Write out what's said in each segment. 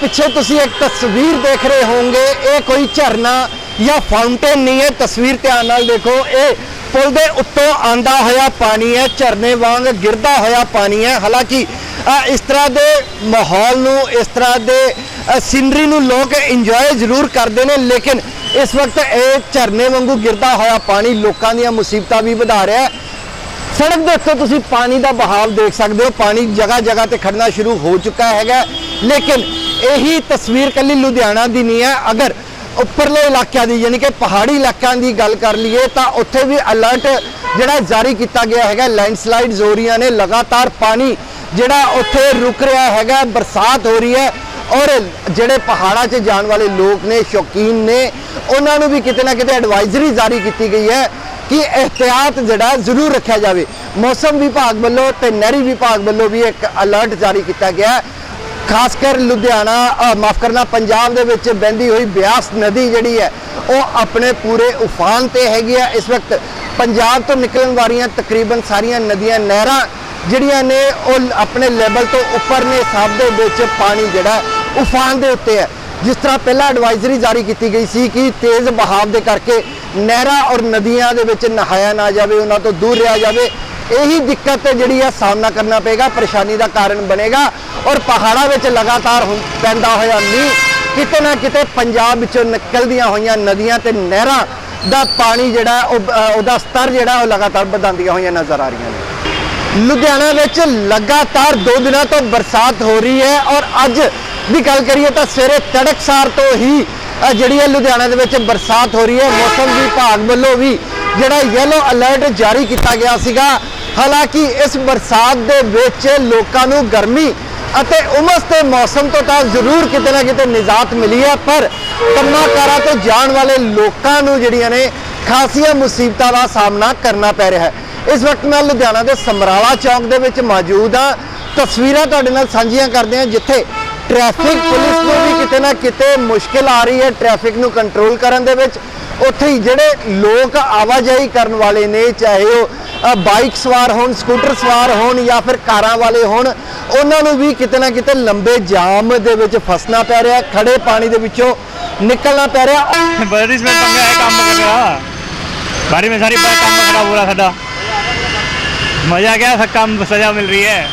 ਪਿੱਛੇ ਤੁਸੀਂ ਇੱਕ ਤਸਵੀਰ ਦੇਖ ਰਹੇ ਹੋਵੋਗੇ। ਇਹ ਕੋਈ ਝਰਨਾ ਜਾਂ ਫਾਊਂਟੇਨ ਨਹੀਂ ਹੈ। ਤਸਵੀਰ ਧਿਆਨ ਨਾਲ ਦੇਖੋ, ਇਹ ਪੁਲ ਦੇ ਉੱਤੋਂ ਆਂਦਾ ਹੋਇਆ ਪਾਣੀ ਹੈ। ਝਰਨੇ ਵਾਂਗ ਗਿਰਦਾ ਹੋਇਆ ਪਾਣੀ ਹੈ। ਹਾਲਾਂਕਿ ਇਸ ਤਰ੍ਹਾਂ ਦੇ ਮਾਹੌਲ ਨੂੰ, ਇਸ ਤਰ੍ਹਾਂ ਦੇ ਸੀਨਰੀ ਨੂੰ ਲੋਕ ਇੰਜੋਏ ਜ਼ਰੂਰ ਕਰਦੇ ਨੇ। ਲੇਕਿਨ ਇਸ ਵਕਤ ਇਹ ਝਰਨੇ ਵਾਂਗੂ ਗਿਰਦਾ ਹੋਇਆ ਪਾਣੀ ਲੋਕਾਂ ਦੀਆਂ ਮੁਸੀਬਤਾਂ ਵੀ ਵਧਾ ਰਿਹਾ ਹੈ। ਸੜਕ ਦੇ ਉੱਤੇ ਤੁਸੀਂ ਪਾਣੀ ਦਾ ਬਹਾਵ ਦੇਖ ਸਕਦੇ ਹੋ। ਪਾਣੀ ਜਗ੍ਹਾ ਜਗ੍ਹਾ ਤੇ ਖੜਨਾ ਸ਼ੁਰੂ ਹੋ ਚੁੱਕਾ ਹੈਗਾ। ਲੇਕਿਨ ਇਹੀ ਤਸਵੀਰ ਕੱਲੀ ਲੁਧਿਆਣਾ ਦੀ ਨਹੀਂ ਹੈ। ਅਗਰ ਉੱਪਰਲੇ ਇਲਾਕਿਆਂ ਦੀ, ਯਾਨੀ ਕਿ ਪਹਾੜੀ ਇਲਾਕਿਆਂ ਦੀ ਗੱਲ ਕਰ ਲਈਏ, ਤਾਂ ਉੱਥੇ ਵੀ ਅਲਰਟ ਜਿਹੜਾ ਜਾਰੀ ਕੀਤਾ ਗਿਆ ਹੈਗਾ ਲੈਂਡਸਲਾਈਡਸ ਹੋ ਰਹੀਆਂ ਨੇ, ਲਗਾਤਾਰ ਪਾਣੀ ਜਿਹੜਾ ਉੱਥੇ ਰੁਕ ਰਿਹਾ ਹੈਗਾ, ਬਰਸਾਤ ਹੋ ਰਹੀ ਹੈ। ਔਰ ਜਿਹੜੇ ਪਹਾੜਾਂ 'ਚ ਜਾਣ ਵਾਲੇ ਲੋਕ ਨੇ, ਸ਼ੌਕੀਨ ਨੇ, ਉਹਨਾਂ ਨੂੰ ਵੀ ਕਿਤੇ ਨਾ ਕਿਤੇ ਐਡਵਾਈਜ਼ਰੀ ਜਾਰੀ ਕੀਤੀ ਗਈ ਹੈ ਕਿ ਇhtiyat ਜਿਹੜਾ ਜ਼ਰੂਰ ਰੱਖਿਆ ਜਾਵੇ। ਮੌਸਮ ਵਿਭਾਗ ਵੱਲੋਂ ਤੇ ਨਹਿਰੀ ਵਿਭਾਗ ਵੱਲੋਂ ਵੀ ਇੱਕ ਅਲਰਟ ਜਾਰੀ ਕੀਤਾ ਗਿਆ ਖਾਸ ਕਰ ਲੁਧਿਆਣਾ ਮਾਫ ਕਰਨਾ, ਪੰਜਾਬ ਦੇ ਵਿੱਚ ਬਹਿੰਦੀ ਹੋਈ ਬਿਆਸ ਨਦੀ ਜਿਹੜੀ ਹੈ, ਉਹ ਆਪਣੇ ਪੂਰੇ ਉਫਾਨ ਤੇ ਹੈਗੀ ਹੈ ਇਸ ਵਕਤ ਪੰਜਾਬ ਤੋਂ ਨਿਕਲਣ ਵਾਲੀਆਂ ਤਕਰੀਬਨ ਸਾਰੀਆਂ ਨਦੀਆਂ, ਨਹਿਰਾਂ ਜਿਹੜੀਆਂ ਨੇ, ਉਹ ਆਪਣੇ ਲੈਵਲ ਤੋਂ ਉੱਪਰ ਨੇ। ਸਭ ਦੇ ਵਿੱਚ ਪਾਣੀ ਜਿਹੜਾ ਉਫਾਨ ਦੇ ਉੱਤੇ ਹੈ। ਜਿਸ ਤਰ੍ਹਾਂ ਪਹਿਲਾਂ ਐਡਵਾਈਜ਼ਰੀ ਜਾਰੀ ਕੀਤੀ ਗਈ ਸੀ ਕਿ ਤੇਜ਼ ਬਹਾਵ ਦੇ ਕਰਕੇ ਨਹਿਰਾਂ ਔਰ ਨਦੀਆਂ ਦੇ ਵਿੱਚ ਨਹਾਇਆ ਨਾ ਜਾਵੇ, ਉਹਨਾਂ ਤੋਂ ਦੂਰ ਰਿਹਾ ਜਾਵੇ। ਇਹੀ ਦਿੱਕਤ ਜਿਹੜੀ ਆ ਸਾਹਮਣਾ ਕਰਨਾ ਪਏਗਾ, ਪਰੇਸ਼ਾਨੀ ਦਾ ਕਾਰਨ ਬਣੇਗਾ ਔਰ ਪਹਾੜਾਂ ਵਿੱਚ ਲਗਾਤਾਰ ਹੁੰ- ਪੈਂਦਾ ਹੋਇਆ ਮੀਂਹ ਕਿਤੇ ਨਾ ਕਿਤੇ ਪੰਜਾਬ ਵਿੱਚੋਂ ਨਿਕਲਦੀਆਂ ਹੋਈਆਂ ਨਦੀਆਂ ਤੇ ਨਹਿਰਾਂ ਦਾ ਪਾਣੀ ਜਿਹੜਾ ਉਹਦਾ ਸਤਰ ਜਿਹੜਾ ਉਹ ਲਗਾਤਾਰ ਵਧਾਉਂਦੀਆਂ ਹੋਈਆਂ ਨਜ਼ਰ ਆ ਰਹੀਆਂ ਨੇ। ਲੁਧਿਆਣਾ ਵਿੱਚ ਲਗਾਤਾਰ 2 ਦਿਨਾਂ ਤੋਂ ਬਰਸਾਤ ਹੋ ਰਹੀ ਹੈ ਔਰ ਅੱਜ ਦੀ ਗੱਲ ਕਰੀਏ ਤਾਂ ਸਵੇਰੇ ਤੜਕਸਾਰ ਤੋਂ ਹੀ ਜਿਹੜੀ ਹੈ ਲੁਧਿਆਣਾ ਦੇ ਵਿੱਚ ਬਰਸਾਤ ਹੋ ਰਹੀ ਹੈ। ਮੌਸਮ ਵਿਭਾਗ ਵੱਲੋਂ ਵੀ ਜਿਹੜਾ ਯੈਲੋ ਅਲਰਟ ਜਾਰੀ ਕੀਤਾ ਗਿਆ ਸੀਗਾ ਹਾਲਾਂਕਿ ਇਸ ਬਰਸਾਤ ਦੇ ਵਿੱਚ ਲੋਕਾਂ ਨੂੰ ਗਰਮੀ ਅਤੇ ਉਮਸ ਦੇ ਮੌਸਮ ਤੋਂ ਤਾਂ ਜ਼ਰੂਰ ਕਿਤੇ ਨਾ ਕਿਤੇ ਨਿਜਾਤ ਮਿਲੀ ਹੈ, ਪਰ ਕੰਮਾਂ ਕਾਰਾਂ ਤੋਂ ਜਾਣ ਵਾਲੇ ਲੋਕਾਂ ਨੂੰ ਜਿਹੜੀਆਂ ਨੇ ਖਾਸੀਆਂ ਮੁਸੀਬਤਾਂ ਦਾ ਸਾਹਮਣਾ ਕਰਨਾ ਪੈ ਰਿਹਾ ਹੈ। ਇਸ ਵਕਤ ਮੈਂ ਲੁਧਿਆਣਾ ਦੇ ਸਮਰਾਲਾ ਚੌਂਕ ਦੇ ਵਿੱਚ ਮੌਜੂਦ ਹਾਂ। ਤਸਵੀਰਾਂ ਤੁਹਾਡੇ ਨਾਲ ਸਾਂਝੀਆਂ ਕਰਦੇ ਹਾਂ, ਜਿੱਥੇ ਟ੍ਰੈਫਿਕ ਪੁਲਿਸ ਨੂੰ ਵੀ ਕਿਤੇ ਨਾ ਕਿਤੇ ਮੁਸ਼ਕਿਲ ਆ ਰਹੀ ਹੈ ਟ੍ਰੈਫਿਕ ਨੂੰ ਕੰਟਰੋਲ ਕਰਨ ਦੇ ਵਿੱਚ। ਉੱਥੇ ਹੀ ਜਿਹੜੇ ਲੋਕ ਆਵਾਜਾਈ ਕਰਨ ਵਾਲੇ ਨੇ, ਚਾਹੇ ਉਹ ਬਾਈਕ ਸਵਾਰ ਹੋਣ, ਸਕੂਟਰ ਸਵਾਰ ਹੋਣ ਜਾਂ ਫਿਰ ਕਾਰਾਂ ਵਾਲੇ ਹੋਣ, ਉਹਨਾਂ ਨੂੰ ਵੀ ਕਿਤੇ ਨਾ ਕਿਤੇ ਲੰਬੇ ਜਾਮ ਦੇ ਵਿੱਚ ਫਸਣਾ ਪੈ ਰਿਹਾ ਖੜੇ ਪਾਣੀ ਦੇ ਵਿੱਚੋਂ ਨਿਕਲਣਾ ਪੈ ਰਿਹਾ। ਐਡਵਰਟਾਈਜ਼ਮੈਂਟ ਪੰਗਾ ਹੈ ਕੰਮ ਕਰਨਾ ਬਾਰੀ ਮੇ ਸਾਰੀ ਕੰਮ ਖਰਾਬ ਹੋ ਰਿਹਾ ਸਾਡਾ। ਮਜ਼ਾ ਆ ਗਿਆ ਕੰਮ ਸਜ਼ਾ ਮਿਲ ਰਹੀ ਹੈ।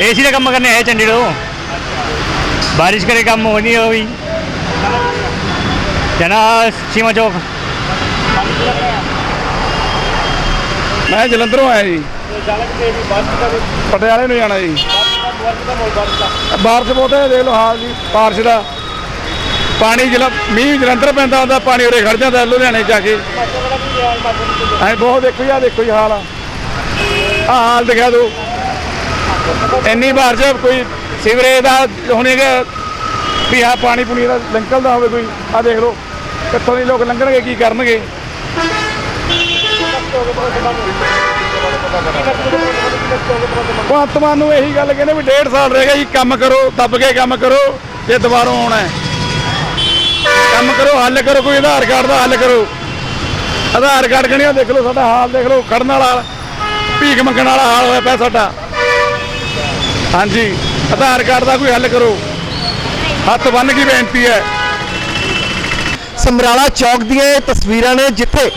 ਏਸੀ ਦਾ ਕੰਮ ਕਰਨੇ ਹੈ ਚੰਡੀਗੜ੍ਹ ਬਾਰਿਸ਼ ਕਰੇ ਕੰਮ ਹੋ ਹੋਣੀ ਹੋਈ। ਜਨਾ ਸੀਮਾ ਚੌਕ। ਮੈਂ ਜਲੰਧਰੋਂ ਆਇਆ ਜੀ। ਪਟਿਆਲੇ ਨੂੰ ਜਾਣਾ ਜੀ। ਬਾਰਿਸ਼ ਬਹੁਤ ਹੈ, ਦੇਖ ਲਓ ਹਾਲ ਜੀ, ਬਾਰਿਸ਼ ਦਾ। ਪਾਣੀ ਜਲ, ਮੀਂਹ ਜਲੰਧਰ ਪੈਂਦਾ ਹੁੰਦਾ ਪਾਣੀ ਉਰੇ ਖੜ ਜਾਂਦਾ, ਲੁਧਿਆਣੇ ਜਾ ਕੇ। ਐ ਬਹੁਤ ਦੇਖੋ ਜੀ, ਆਹ ਦੇਖੋ ਜੀ ਹਾਲ ਆ। ਆਹ ਹਾਲ ਦਿਖਾ ਦਿਓ। ਇੰਨੀ ਬਾਰਿਸ਼ ਕੋਈ ਸਿਵਰੇਜ ਦਾ ਹੋਣੇ ਵੀ ਆ ਪਾਣੀ ਪੁਣੀ ਦਾ ਨਿਕਲਦਾ ਹੋਵੇ ਕੋਈ ਆ ਦੇਖ ਲਓ। ਕਿੱਥੋਂ ਦੀ ਲੋਕ ਲੰਘਣਗੇ, ਕੀ ਕਰਨਗੇ? ਭਗਵੰਤ ਮਾਨ ਨੂੰ ਇਹੀ ਗੱਲ ਕਹਿੰਦੇ ਵੀ ਡੇਢ ਸਾਲ ਰਹਿ ਗਿਆ ਜੀ, ਕੰਮ ਕਰੋ, ਦੱਬ ਕੇ ਕੰਮ ਕਰੋ ਜੇ ਦੁਬਾਰਾ ਆਉਣਾ ਹੈ। ਕੰਮ ਕਰੋ, ਹੱਲ ਕਰੋ, ਕੋਈ ਆਧਾਰ ਕਾਰਡ ਦਾ ਹੱਲ ਕਰੋ। ਆਧਾਰ ਕਾਰਡ ਕਣੀਓ ਦੇਖ ਲਓ ਸਾਡਾ ਹਾਲ, ਦੇਖ ਲਓ, ਖੜਨ ਵਾਲਾ ਭੀਖ ਮੰਗਣ ਵਾਲਾ ਹਾਲ ਹੋਇਆ ਪਿਆ ਸਾਡਾ। ਹਾਂਜੀ, ਆਧਾਰ ਕਾਰਡ ਦਾ ਕੋਈ ਹੱਲ ਕਰੋ। ਹੱਥ ਬੰਨ ਕੇ ਬੇਨਤੀ ਹੈ। ਸਮਰਾਲਾ ਚੌਕ ਦੀਆਂ ਇਹ ਤਸਵੀਰਾਂ ਨੇ ਜਿੱਥੇ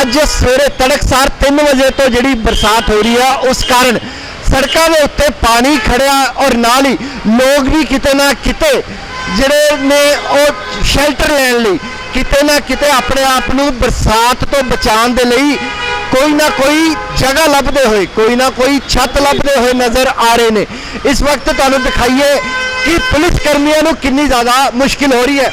ਅੱਜ ਸਵੇਰੇ ਤੜਕਸਾਰ 3 ਵਜੇ ਤੋਂ ਜਿਹੜੀ ਬਰਸਾਤ ਹੋ ਰਹੀ ਆ, ਉਸ ਕਾਰਨ ਸੜਕਾਂ ਦੇ ਉੱਤੇ ਪਾਣੀ ਖੜਿਆ ਔਰ ਨਾਲ ਹੀ ਲੋਕ ਵੀ ਕਿਤੇ ਨਾ ਕਿਤੇ ਜਿਹੜੇ ਨੇ ਉਹ ਸ਼ੈਲਟਰ ਲੈਣ ਲਈ ਕਿਤੇ ਨਾ ਕਿਤੇ ਆਪਣੇ ਆਪ ਨੂੰ ਬਰਸਾਤ ਤੋਂ ਬਚਾਉਣ ਦੇ ਲਈ ਕੋਈ ਨਾ ਕੋਈ ਜਗ੍ਹਾ ਲੱਭਦੇ ਹੋਏ, ਕੋਈ ਨਾ ਕੋਈ ਛੱਤ ਲੱਭਦੇ ਹੋਏ ਨਜ਼ਰ ਆ ਰਹੇ ਨੇ। ਇਸ ਵਕਤ ਤੁਹਾਨੂੰ ਦਿਖਾਈਏ ਕਿ ਪੁਲਿਸ ਕਰਮੀਆਂ ਨੂੰ ਕਿੰਨੀ ਜ਼ਿਆਦਾ ਮੁਸ਼ਕਿਲ ਹੋ ਰਹੀ ਹੈ।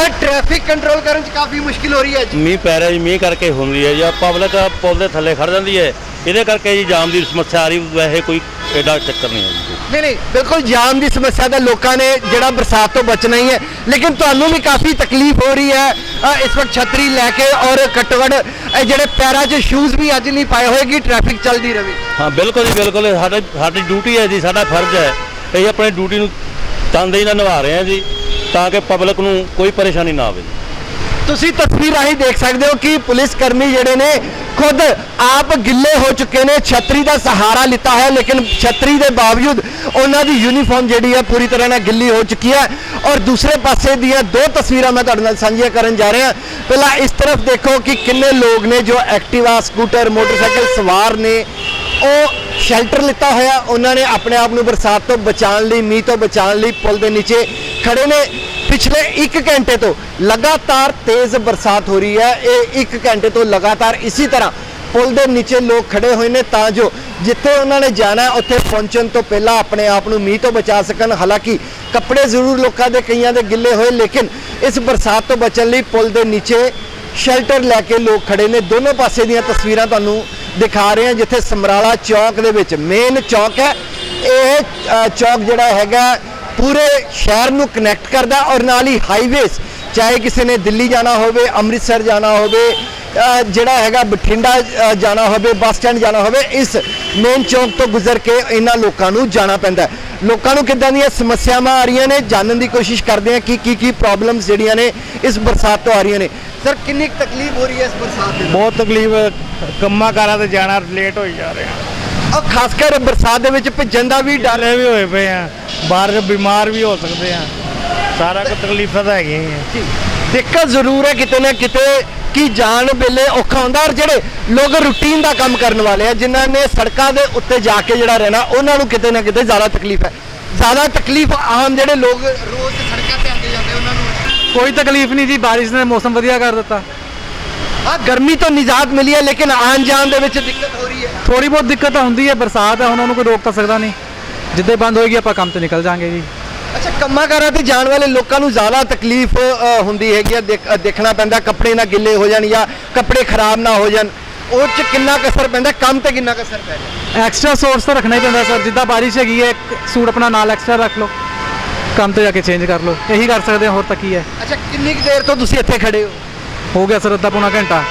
ਸਰ ਟ੍ਰੈਫਿਕ ਕੰਟਰੋਲ ਕਰਨ 'ਚ ਕਾਫੀ ਮੁਸ਼ਕਿਲ ਹੋ ਰਹੀ ਹੈ ਜੀ ਮੀਂਹ ਪੈ ਰਿਹਾ ਜੀ ਮੀਂਹ ਕਰਕੇ ਹੁੰਦੀ ਹੈ ਜਾਂ। ਪਬਲਿਕ ਪੁਲ ਦੇ ਥੱਲੇ ਖੜ ਜਾਂਦੀ ਹੈ। ਇਹਦੇ ਕਰਕੇ ਜੀ ਜਾਮ ਦੀ ਸਮੱਸਿਆ ਆ ਰਹੀ ਵੈਸੇ ਕੋਈ ਐਡਾ ਚੱਕਰ ਨਹੀਂ ਹੈ ਜੀ। ਨਹੀਂ ਨਹੀਂ ਬਿਲਕੁਲ ਜਾਮ ਦੀ ਸਮੱਸਿਆ ਦਾ ਲੋਕਾਂ ਨੇ ਜਿਹੜਾ ਬਰਸਾਤ ਤੋਂ ਬਚਣਾ ਹੀ ਹੈ। ਲੇਕਿਨ ਤੁਹਾਨੂੰ ਵੀ ਕਾਫੀ ਤਕਲੀਫ ਹੋ ਰਹੀ ਹੈ ਅ, ਇਸ ਵਕਤ ਛਤਰੀ ਲੈ ਕੇ ਔਰ ਘੱਟੋ ਘੱਟ ਇਹ ਜਿਹੜੇ ਪੈਰਾਂ 'ਚ ਸ਼ੂਜ਼ ਵੀ ਅੱਜ ਨਹੀਂ ਪਾਏ ਹੋਏ ਕਿ ਟ੍ਰੈਫਿਕ ਚੱਲਦੀ ਰਹੇ ਹਾਂ ਬਿਲਕੁਲ ਜੀ ਬਿਲਕੁਲ। ਇਹ ਸਾਡਾ ਸਾਡੀ ਡਿਊਟੀ ਹੈ ਜੀ ਸਾਡਾ ਫਰਜ਼ ਹੈ। ਅਸੀਂ ਆਪਣੀ ਡਿਊਟੀ ਨੂੰ ਤਨਦੇਹੀ ਨਾਲ ਨਿਭਾ ਰਹੇ ਹਾਂ ਜੀ। ਤਾਂ ਕਿ ਪਬਲਿਕ ਨੂੰ ਕੋਈ ਪਰੇਸ਼ਾਨੀ ਨਾ ਆਵੇ। ਤੁਸੀਂ ਤਸਵੀਰ ਰਾਹੀਂ ਦੇਖ ਸਕਦੇ ਹੋ ਕਿ ਪੁਲਿਸ ਕਰਮੀ ਜਿਹੜੇ ਨੇ ਖੁਦ ਆਪ ਗਿੱਲੇ ਹੋ ਚੁੱਕੇ ਨੇ, ਛਤਰੀ ਦਾ ਸਹਾਰਾ ਲਿੱਤਾ ਹੈ ਲੇਕਿਨ ਛਤਰੀ ਦੇ ਬਾਵਜੂਦ ਉਹਨਾਂ ਦੀ ਯੂਨੀਫਾਰਮ ਜਿਹੜੀ ਹੈ ਪੂਰੀ ਤਰ੍ਹਾਂ ਨਾਲ ਗਿੱਲੀ ਹੋ ਚੁੱਕੀ ਹੈ। ਔਰ ਦੂਸਰੇ ਪਾਸੇ ਦੀਆਂ ਦੋ ਤਸਵੀਰਾਂ ਮੈਂ ਤੁਹਾਡੇ ਨਾਲ ਸਾਂਝੀਆਂ ਕਰਨ ਜਾ ਰਿਹਾ। ਪਹਿਲਾਂ ਇਸ ਤਰਫ ਦੇਖੋ ਕਿ ਕਿੰਨੇ ਲੋਕ ਨੇ ਜੋ ਐਕਟਿਵਾ, ਸਕੂਟਰ, ਮੋਟਰਸਾਈਕਲ ਸਵਾਰ ਨੇ। ਉਹ ਸ਼ੈਲਟਰ ਲਿੱਤਾ ਹੋਇਆ, ਉਹਨਾਂ ਨੇ ਆਪਣੇ ਆਪ ਨੂੰ ਬਰਸਾਤ ਤੋਂ ਬਚਾਉਣ ਲਈ, ਮੀਂਹ ਤੋਂ ਬਚਾਉਣ ਲਈ ਪੁਲ ਦੇ ਨੀਚੇ ਖੜੇ ਨੇ। ਪਿਛਲੇ 1 ਘੰਟੇ ਤੋਂ ਲਗਾਤਾਰ ਤੇਜ਼ ਬਰਸਾਤ ਹੋ ਰਹੀ ਹੈ। ਇਹ 1 ਘੰਟੇ ਤੋਂ ਲਗਾਤਾਰ ਇਸੇ ਤਰ੍ਹਾਂ ਪੁਲ ਦੇ ਨੀਚੇ ਲੋਕ ਖੜੇ ਹੋਏ ਨੇ ਤਾਂ ਜੋ ਜਿੱਥੇ ਉਹਨਾਂ ਨੇ ਜਾਣਾ ਉੱਥੇ ਪਹੁੰਚਣ ਤੋਂ ਪਹਿਲਾਂ ਆਪਣੇ ਆਪ ਨੂੰ ਮੀਂਹ ਤੋਂ ਬਚਾ ਸਕਣ। ਹਾਲਾਂਕਿ ਕੱਪੜੇ ਜ਼ਰੂਰ ਲੋਕਾਂ ਦੇ ਕਈਆਂ ਦੇ ਗਿੱਲੇ ਹੋਏ ਲੇਕਿਨ ਇਸ ਬਰਸਾਤ ਤੋਂ ਬਚਣ ਲਈ ਪੁਲ ਦੇ ਨੀਚੇ ਸ਼ੈਲਟਰ ਲੈ ਕੇ ਲੋਕ ਖੜੇ ਨੇ। ਦੋਨੋਂ ਪਾਸੇ ਦੀਆਂ ਤਸਵੀਰਾਂ ਤੁਹਾਨੂੰ ਦਿਖਾ ਰਹੇ ਹਾਂ ਜਿੱਥੇ ਸਮਰਾਲਾ ਚੌਕ ਦੇ ਵਿੱਚ ਮੇਨ ਚੌਕ ਹੈ। ਇਹ ਅ, ਚੌਕ ਜਿਹੜਾ ਹੈਗਾ ਪੂਰੇ ਸ਼ਹਿਰ ਨੂੰ ਕਨੈਕਟ ਕਰਦਾ ਔਰ ਨਾਲ ਹੀ ਹਾਈਵੇਜ਼ ਚਾਹੇ ਕਿਸੇ ਨੇ ਦਿੱਲੀ ਜਾਣਾ ਹੋਵੇ, ਅੰਮ੍ਰਿਤਸਰ ਜਾਣਾ ਹੋਵੇ ਜਿਹੜਾ ਹੈਗਾ ਬਠਿੰਡਾ ਜਾਣਾ ਹੋਵੇ, ਬੱਸ ਸਟੈਂਡ ਜਾਣਾ ਹੋਵੇ, ਇਸ ਮੇਨ ਚੌਂਕ ਤੋਂ ਗੁਜ਼ਰ ਕੇ ਇਹਨਾਂ ਲੋਕਾਂ ਨੂੰ ਜਾਣਾ ਪੈਂਦਾ ਲੋਕਾਂ ਨੂੰ ਕਿੱਦਾਂ ਦੀਆਂ ਸਮੱਸਿਆਵਾਂ ਆ ਰਹੀਆਂ ਨੇ, ਜਾਣਨ ਦੀ ਕੋਸ਼ਿਸ਼ ਕਰਦੇ ਹਾਂ ਕਿ ਕੀ ਕੀ ਪ੍ਰੋਬਲਮਸ ਜਿਹੜੀਆਂ ਨੇ ਇਸ ਬਰਸਾਤ ਤੋਂ ਆ ਰਹੀਆਂ ਨੇ। ਸਰ ਕਿੰਨੀ ਕੁ ਤਕਲੀਫ ਹੋ ਰਹੀ ਹੈ ਇਸ ਬਰਸਾਤ ਦੇ ਬਹੁਤ ਤਕਲੀਫ, ਕੰਮਾਂ ਕਾਰਾਂ ਤੇ ਜਾਣਾ ਲੇਟ ਹੋਈ ਜਾ ਰਿਹਾ। ਔਰ ਖਾਸ ਕਰ ਬਰਸਾਤ ਦੇ ਵਿੱਚ ਭਿੱਜਣ ਦਾ ਵੀ ਡਰ ਡਰੇ ਵੀ ਹੋਏ ਪਏ ਆ। ਬਾਹਰ ਬਿਮਾਰ ਵੀ ਹੋ ਸਕਦੇ ਆ। ਸਾਰਾ ਕੁਝ ਤਕਲੀਫਾਂ ਤਾਂ ਹੈਗੀਆਂ ਹੀ ਆ। ਦਿੱਕਤ ਜ਼ਰੂਰ ਹੈ ਕਿਤੇ ਨਾ ਕਿਤੇ ਕਿ ਜਾਣ ਵੇਲੇ ਔਖਾ ਹੁੰਦਾ ਔਰ ਜਿਹੜੇ ਲੋਕ ਰੂਟੀਨ ਦਾ ਕੰਮ ਕਰਨ ਵਾਲੇ ਆ ਜਿਨ੍ਹਾਂ ਨੇ ਸੜਕਾਂ ਦੇ ਉੱਤੇ ਜਾ ਕੇ ਜਿਹੜਾ ਰਹਿਣਾ ਉਹਨਾਂ ਨੂੰ ਕਿਤੇ ਨਾ ਕਿਤੇ ਜ਼ਿਆਦਾ ਤਕਲੀਫ ਹੈ। ਜ਼ਿਆਦਾ ਤਕਲੀਫ ਆਮ ਜਿਹੜੇ ਲੋਕ ਰੋਜ਼ ਸੜਕਾਂ ਤੇ ਆਉਂਦੇ ਜਾਂਦੇ ਉਹਨਾਂ ਨੂੰ ਕੋਈ ਤਕਲੀਫ ਨਹੀਂ ਜੀ ਬਾਰਿਸ਼ ਨੇ ਮੌਸਮ ਵਧੀਆ ਕਰ ਦਿੱਤਾ। ਆ ਗਰਮੀ ਤੋਂ ਨਿਜਾਤ ਮਿਲੀ ਹੈ ਲੇਕਿਨ ਆਉਣ ਜਾਣ ਦੇ ਵਿੱਚ ਦਿੱਕਤ ਹੋ ਰਹੀ ਹੈ। ਥੋੜੀ ਬਹੁਤ ਦਿੱਕਤ ਤਾਂ ਹੁੰਦੀ ਹੈ ਬਰਸਾਤ ਹੈ ਹੁਣ ਉਹਨੂੰ ਕੋਈ ਰੋਕ ਤਾਂ ਸਕਦਾ ਨਹੀਂ। ਜਿੱਦੇ ਬੰਦ ਹੋਏਗੀ ਆਪਾਂ ਕੰਮ ਤੇ ਨਿਕਲ ਜਾਾਂਗੇ ਜੀ। ਅੱਛਾ ਕੰਮਾਂ ਕਾਰਾਂ ਤੇ ਜਾਣ ਵਾਲੇ ਲੋਕਾਂ ਨੂੰ ਜ਼ਿਆਦਾ ਤਕਲੀਫ ਅ, ਹੁੰਦੀ ਹੈਗੀ ਆ ਦੇਖ- ਅ, ਦੇਖਣਾ ਪੈਂਦਾ ਕੱਪੜੇ ਨਾ ਗਿੱਲੇ ਹੋ ਜਾਣ ਜਾਂ ਕੱਪੜੇ ਖਰਾਬ ਨਾ ਹੋ ਜਾਣ। ਉਹ ਚ ਕਿੰਨਾ ਕੁ ਅਸਰ ਪੈਂਦਾ ਕੰਮ ਤੇ ਕਿੰਨਾ ਕੁ ਅਸਰ ਪੈਂਦਾ? ਐਕਸਟਰਾ ਸੋਰਸ ਤਾਂ ਰੱਖਣਾ ਹੀ ਪੈਂਦਾ ਸਰ। ਜਿੱਦਾਂ ਬਾਰਿਸ਼ ਹੈਗੀ ਹੈ ਇੱਕ ਸੂਟ ਆਪਣਾ ਨਾਲ ਐਕਸਟਰਾ ਰੱਖ ਲਓ। ਕੰਮ ਤੇ ਜਾ ਕੇ ਚੇਂਜ ਕਰ ਲਓ। ਇਹੀ ਕਰ ਸਕਦੇ ਹਾਂ ਹੋਰ ਤਾਂ ਕੀ ਹੈ। ਅੱਛਾ ਕਿੰਨੀ ਕੁ ਦੇਰ ਤੋਂ ਤੁਸੀਂ ਇੱਥੇ ਖੜੇ ਹੋ? ਹੋ ਗਿਆ ਸਰ ਅੱਧਾ ਪੌਣਾ ਘੰਟਾ।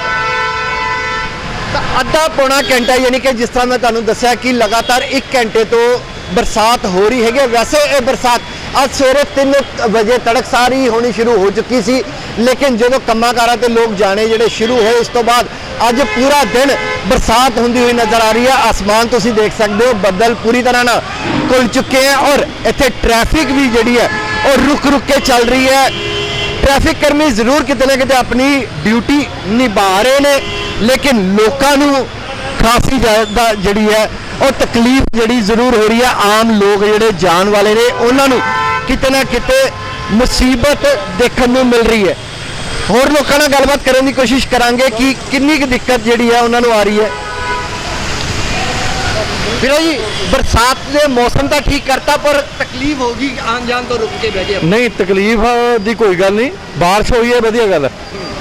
ਤਾਂ ਅੱਧਾ ਪੌਣਾ ਘੰਟਾ ਯਾਨੀ ਕਿ ਜਿਸ ਤਰ੍ਹਾਂ ਮੈਂ ਤੁਹਾਨੂੰ ਦੱਸਿਆ ਕਿ ਲਗਾਤਾਰ 1 ਘੰਟੇ ਤੋਂ ਬਰਸਾਤ ਹੋ ਰਹੀ ਹੈਗੀ ਹੈ। ਵੈਸੇ ਇਹ ਬਰਸਾਤ ਅੱਜ ਸਵੇਰੇ 3 ਵਜੇ ਤੜਕਸਾਰ ਹੀ ਹੋਣੀ ਸ਼ੁਰੂ ਹੋ ਚੁੱਕੀ ਸੀ, ਲੇਕਿਨ ਜਦੋਂ ਕੰਮਾਂ ਕਾਰਾਂ ਤੇ ਲੋਕ ਜਾਣੇ ਜਿਹੜੇ ਸ਼ੁਰੂ ਹੋਏ, ਇਸ ਤੋਂ ਬਾਅਦ ਅੱਜ ਪੂਰਾ ਦਿਨ ਬਰਸਾਤ ਹੁੰਦੀ ਹੋਈ ਨਜ਼ਰ ਆ ਰਹੀ ਹੈ। ਆਸਮਾਨ ਤੁਸੀਂ ਦੇਖ ਸਕਦੇ ਹੋ, ਬੱਦਲ ਪੂਰੀ ਤਰ੍ਹਾਂ ਨਾਲ ਖੁੱਲ ਚੁੱਕੇ ਹੈ ਔਰ ਇੱਥੇ ਟ੍ਰੈਫਿਕ ਵੀ ਜਿਹੜੀ ਹੈ ਉਹ ਰੁਕ ਰੁਕ ਕੇ ਚੱਲ ਰਹੀ ਹੈ। ਟ੍ਰੈਫਿਕ ਕਰਮੀ ਜ਼ਰੂਰ ਕਿਤੇ ਨਾ ਕਿਤੇ ਆਪਣੀ ਡਿਊਟੀ ਨਿਭਾ ਰਹੇ ਨੇ, ਲੇਕਿਨ ਲੋਕਾਂ ਨੂੰ ਕਾਫੀ ਜ਼ਿਆਦਾ ਜਿਹੜੀ ਹੈ ਉਹ ਤਕਲੀਫ ਜਿਹੜੀ ਜ਼ਰੂਰ ਹੋ ਰਹੀ ਹੈ, ਆਮ ਲੋਕ ਜਿਹੜੇ ਜਾਣ ਵਾਲੇ ਨੇ, ਉਹਨਾਂ ਨੂੰ ਕਿਤੇ ਨਾ ਕਿਤੇ ਮੁਸੀਬਤ ਦੇਖਣ ਨੂੰ ਮਿਲ ਰਹੀ ਹੈ। ਹੋਰ ਲੋਕਾਂ ਨਾਲ ਗੱਲਬਾਤ ਕਰਨ ਦੀ ਕੋਸ਼ਿਸ਼ ਕਰਾਂਗੇ ਕਿ ਕਿੰਨੀ ਕੁ ਦਿੱਕਤ ਜਿਹੜੀ ਹੈ ਉਹਨਾਂ ਨੂੰ ਆ ਰਹੀ ਹੈ। ਵੀਰੋ ਜੀ ਬਰਸਾਤ ਦੇ ਮੌਸਮ ਤਾਂ ਠੀਕ ਕਰਤਾ ਪਰ ਤਕਲੀਫ ਹੋਗੀ ਆਉਣ ਜਾਣ ਤੋਂ ਰੁਕ ਕੇ ਬਹਿ ਗਏ ਨਹੀਂ ਤਕਲੀਫ ਦੀ ਕੋਈ ਗੱਲ ਨਹੀਂ। ਬਾਰਿਸ਼ ਹੋਈ ਹੈ ਵਧੀਆ ਗੱਲ ਹੈ।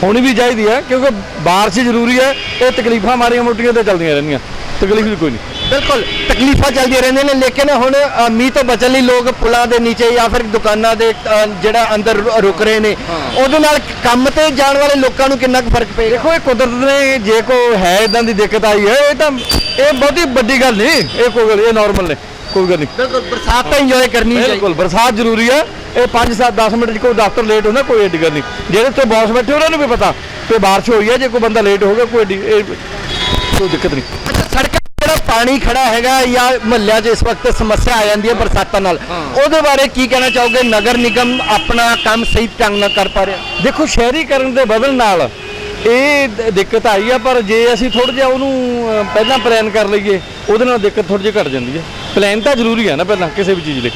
ਹੋਣੀ ਵੀ ਚਾਹੀਦੀ ਹੈ ਕਿਉਂਕਿ ਬਾਰਿਸ਼ ਜ਼ਰੂਰੀ ਹੈ ਇਹ ਤਕਲੀਫਾਂ ਮਾਰੀਆਂ ਮੋਟੀਆਂ ਤੇ ਚੱਲਦੀਆਂ ਰਹਿੰਦੀਆਂ। ਤਕਲੀਫ ਦੀ ਕੋਈ ਨਹੀਂ। ਬਿਲਕੁਲ ਤਕਲੀਫਾਂ ਚੱਲਦੀਆਂ ਰਹਿੰਦੀਆਂ ਨੇ ਲੇਕਿਨ ਹੁਣ ਅ, ਮੀਂਹ ਤੋਂ ਬਚਣ ਲਈ ਲੋਕ ਪੁਲਾਂ ਦੇ ਨੀਚੇ ਜਾਂ ਫਿਰ ਦੁਕਾਨਾਂ ਦੇ ਅ, ਜਿਹੜਾ ਅੰਦਰ ਰੁ- ਰੁਕ ਰਹੇ ਨੇ ਉਹਦੇ ਨਾਲ ਕੰਮ ਤੇ ਜਾਣ ਵਾਲੇ ਲੋਕਾਂ ਨੂੰ ਕਿੰਨਾ ਕੁ ਫ਼ਰਕ ਪਏਗਾ? ਦੇਖੋ ਇਹ ਕੁਦਰਤ ਨੇ ਜੇ ਕੋ ਹੈ ਇਦਾਂ ਦੀ ਦਿੱਕਤ ਆਈ ਹੈ ਇਹ ਤਾਂ ਇਹ ਬਹੁਤੀ ਵੱਡੀ ਗੱਲ ਨਹੀਂ ਇਹ ਕੋਈ ਗੱਲ ਇਹ ਨਾਰਮਲ ਨੇ ਕੋਈ ਗੱਲ ਨਹੀਂ। ਬਿਲਕੁਲ ਬਰਸਾਤ ਤਾਂ ਇੰਜੋਏ ਕਰਨੀ ਚਾਹੀਦੀ ਬਿਲਕੁਲ ਬਰਸਾਤ ਜ਼ਰੂਰੀ ਹੈ ਇਹ 5 7 10 ਮਿੰਟ 'ਚ ਕੋਈ ਦਫ਼ਤਰ ਲੇਟ ਹੁੰਦਾ ਕੋਈ ਏਡੀ ਗੱਲ ਨਹੀਂ। ਜਿਹੜੇ ਉੱਤੇ ਬੌਸ ਬੈਠੇ ਉਹਨਾਂ ਨੂੰ ਵੀ ਪਤਾ ਕਿ ਬਾਰਿਸ਼ ਹੋਈ ਹੈ ਜੇ ਕੋਈ ਬੰਦਾ ਲੇਟ ਹੋ ਗਿਆ ਕੋਈ ਏਡੀ ਇਹ ਕੋਈ ਦਿੱਕਤ ਨਹੀਂ। ਤੇ ਜਿਹੜਾ ਪਾਣੀ ਖੜਾ ਹੈਗਾ ਜਾਂ ਮਹੱਲਿਆਂ 'ਚ ਇਸ ਵਕਤ ਸਮੱਸਿਆ ਆ ਜਾਂਦੀ ਹੈ ਬਰਸਾਤਾਂ ਨਾਲ ਉਹਦੇ ਬਾਰੇ ਕੀ ਕਹਿਣਾ ਚਾਹੋਗੇ? ਨਗਰ ਨਿਗਮ ਆਪਣਾ ਕੰਮ ਸਹੀ ਢੰਗ ਨਾਲ ਕਰ ਪਾ ਰਿਹਾ। ਦੇਖੋ ਸ਼ਹਿਰੀਕਰਨ ਦੇ ਵਧਣ ਨਾਲ ਇਹ ਦਿੱਕਤ ਆਈ ਆ ਪਰ ਜੇ ਅਸੀਂ ਥੋੜਾ ਜਿਹਾ ਉਹਨੂੰ ਪਹਿਲਾਂ ਪਲਾਨ ਕਰ ਲਈਏ ਉਹਦੇ ਨਾਲ ਦਿੱਕਤ ਥੋੜੀ ਜਿਹੀ ਘਟ ਜਾਂਦੀ ਹੈ। ਪਲਾਨ ਤਾਂ ਜ਼ਰੂਰੀ ਹੈ ਨਾ ਪਹਿਲਾਂ ਕਿਸੇ ਵੀ ਚੀਜ਼ ਲਈ।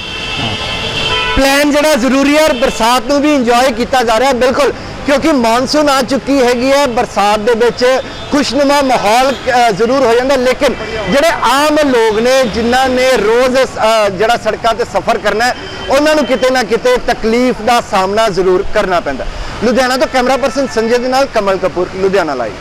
ਪਲਾਨ ਜਿਹੜਾ ਜ਼ਰੂਰੀ ਹੈ ਔਰ ਬਰਸਾਤ ਨੂੰ ਵੀ ਇੰਜੋਏ ਕੀਤਾ ਜਾ ਰਿਹਾ ਬਿਲਕੁਲ। ਕਿਉਂਕਿ ਮੌਨਸੂਨ ਆ ਚੁੱਕੀ ਹੈਗੀ ਹੈ, ਬਰਸਾਤ ਦੇ ਵਿੱਚ ਖੁਸ਼ਨੁਮਾ ਮਾਹੌਲ ਜ਼ਰੂਰ ਹੋ ਜਾਂਦਾ। ਲੇਕਿਨ ਜਿਹੜੇ ਆਮ ਲੋਕ ਨੇ, ਜਿਨ੍ਹਾਂ ਨੇ ਰੋਜ਼ ਜਿਹੜਾ ਸੜਕਾਂ ਤੇ ਸਫ਼ਰ ਕਰਨਾ ਉਹਨਾਂ ਨੂੰ ਕਿਤੇ ਨਾ ਕਿਤੇ ਤਕਲੀਫ ਦਾ ਸਾਹਮਣਾ ਜ਼ਰੂਰ ਕਰਨਾ ਪੈਂਦਾ। ਲੁਧਿਆਣਾ ਤੋਂ ਕੈਮਰਾ ਪਰਸਨ ਸੰਜੇ ਦੇ ਨਾਲ ਕਮਲ ਕਪੂਰ, ਲੁਧਿਆਣਾ ਲਾਈਵ।